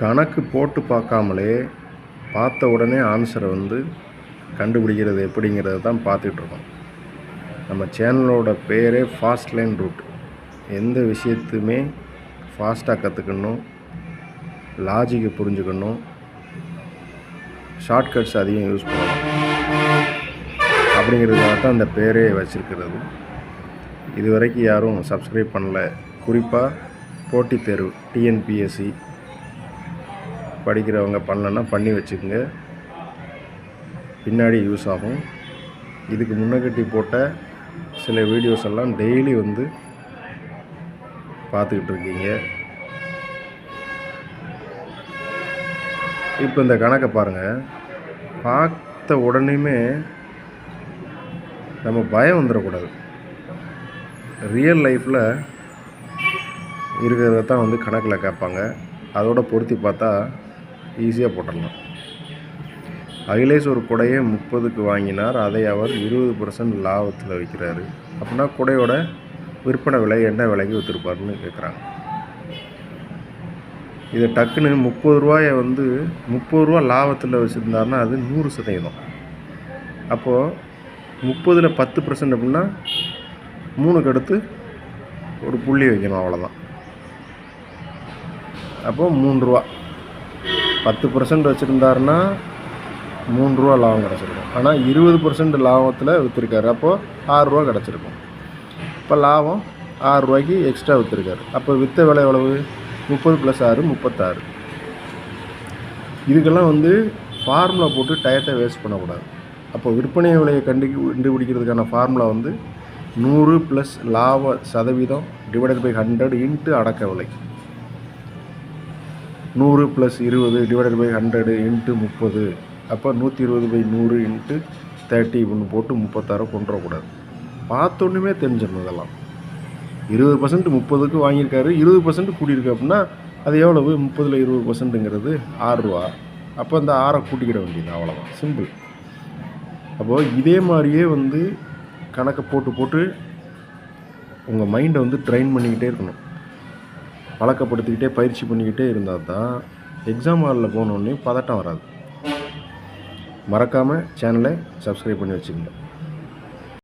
கணக்கு போட்டு பார்க்காமலே பார்த்த உடனே ஆன்சரை வந்து கண்டுபிடிக்கிறது எப்படிங்கிறத தான் பார்த்துட்ருக்கோம் நம்ம சேனலோட பேரே ஃபாஸ்ட் லைன் ரூட் எந்த விஷயத்துமே ஃபாஸ்ட்டாக கற்றுக்கணும் லாஜிக்கை புரிஞ்சுக்கணும் ஷார்ட்கட்ஸ் அதிகம் யூஸ் பண்ணணும். அப்படிங்கிறதுக்காக தான் அந்த பேரே வச்சுருக்கிறது. இது வரைக்கும் யாரும் சப்ஸ்கிரைப் பண்ணல. குறிப்பாக போட்டித் தேர்வு டிஎன்பிஎஸ்சி படிக்கிறவங்க பண்ணலன்னா பண்ணி வச்சுக்கோங்க. பின்னாடி யூஸ் ஆகும். இதுக்கு முன்னக்கட்டி போட்ட சில வீடியோஸ் எல்லாம் டெய்லி வந்து பார்த்துக்கிட்டு இருக்கீங்க. இப்போ இந்த கணக்கை பாருங்கள் பார்த்த உடனேயுமே நம்ம பயம் வந்துடக்கூடாது. ரியல் லைஃப்பில் இருக்கிறத தான் வந்து கணக்கில் கேட்பாங்க. அதோட பொருத்தி பார்த்தா ஈஸியாக போட்டுடலாம். அகிலேஷ் ஒரு குடையை முப்பதுக்கு வாங்கினார். அதை அவர் இருபது பர்சன்ட் லாபத்தில் விற்கிறாரு அப்படின்னா குடையோட விற்பனை விலை என்ன விலைக்கு விற்றுருப்பாருன்னு கேட்குறாங்க இதை டக்குன்னு முப்பது ரூபாயை வந்து முப்பது ரூபா லாபத்தில் வச்சுருந்தாருன்னா அது நூறு சதவீதம். அப்போது முப்பதில் பத்து பர்சன்ட் அப்படின்னா மூணுக்கு அடுத்து ஒரு புள்ளி வைக்கணும் அவ்வளோதான் அப்போது மூணு ரூபா. பத்து பர்சன்ட் வச்சுருந்தாருன்னா மூணு ரூபா லாபம் கிடச்சிருக்கும். ஆனால் இருபது பர்சன்ட் லாபத்தில் விற்றுருக்காரு அப்போது ஆறுரூவா கிடச்சிருக்கும். இப்போ லாபம் ஆறு ரூபாய்க்கு எக்ஸ்ட்ரா விற்றுருக்காரு அப்போ விற்ற விலை எவ்வளவு? முப்பது ப்ளஸ் ஆறு முப்பத்தாறு. இதுக்கெல்லாம் வந்து ஃபார்முலா போட்டு டயத்தை வேஸ்ட் பண்ணக்கூடாது. அப்போ விற்பனை விலையை கண்டு கண்டுபிடிக்கிறதுக்கான ஃபார்முலா வந்து நூறு ப்ளஸ் லாப சதவீதம் டிவைடட் பை ஹண்ட்ரட் இன்ட்டு அடக்க விலை. நூறு ப்ளஸ் இருபது டிவைடட் பை ஹண்ட்ரடு இன்ட்டு முப்பது. அப்போ நூற்றி இருபது பை நூறு இன்ட்டு தேர்ட்டி ஒன்று போட்டு முப்பத்தாறு கொண்டு வரக்கூடாது பார்த்தோன்னுமே தெரிஞ்சிடணும் இதெல்லாம். இருபது பர்சன்ட் முப்பதுக்கு வாங்கியிருக்காரு. இருபது பர்சன்ட் கூட்டியிருக்கு அப்படின்னா அது எவ்வளவு? முப்பதில் இருபது பர்சன்ட்டுங்கிறது ஆறுரூவா அப்போ அந்த ஆறை கூட்டிக்கிட வேண்டியது அவ்வளோதான் சிம்பிள் அப்போது இதே மாதிரியே வந்து கணக்கை போட்டு போட்டு உங்கள் மைண்டை வந்து ட்ரைன் பண்ணிக்கிட்டே இருக்கணும். பழக்கப்படுத்திக்கிட்டே பயிற்சி பண்ணிக்கிட்டே இருந்தால் தான் எக்ஸாம் ஹாலில் போனோடனே பதட்டம் வராது. மறக்காமல் சேனலை சப்ஸ்கிரைப் பண்ணி வச்சுக்கோங்க.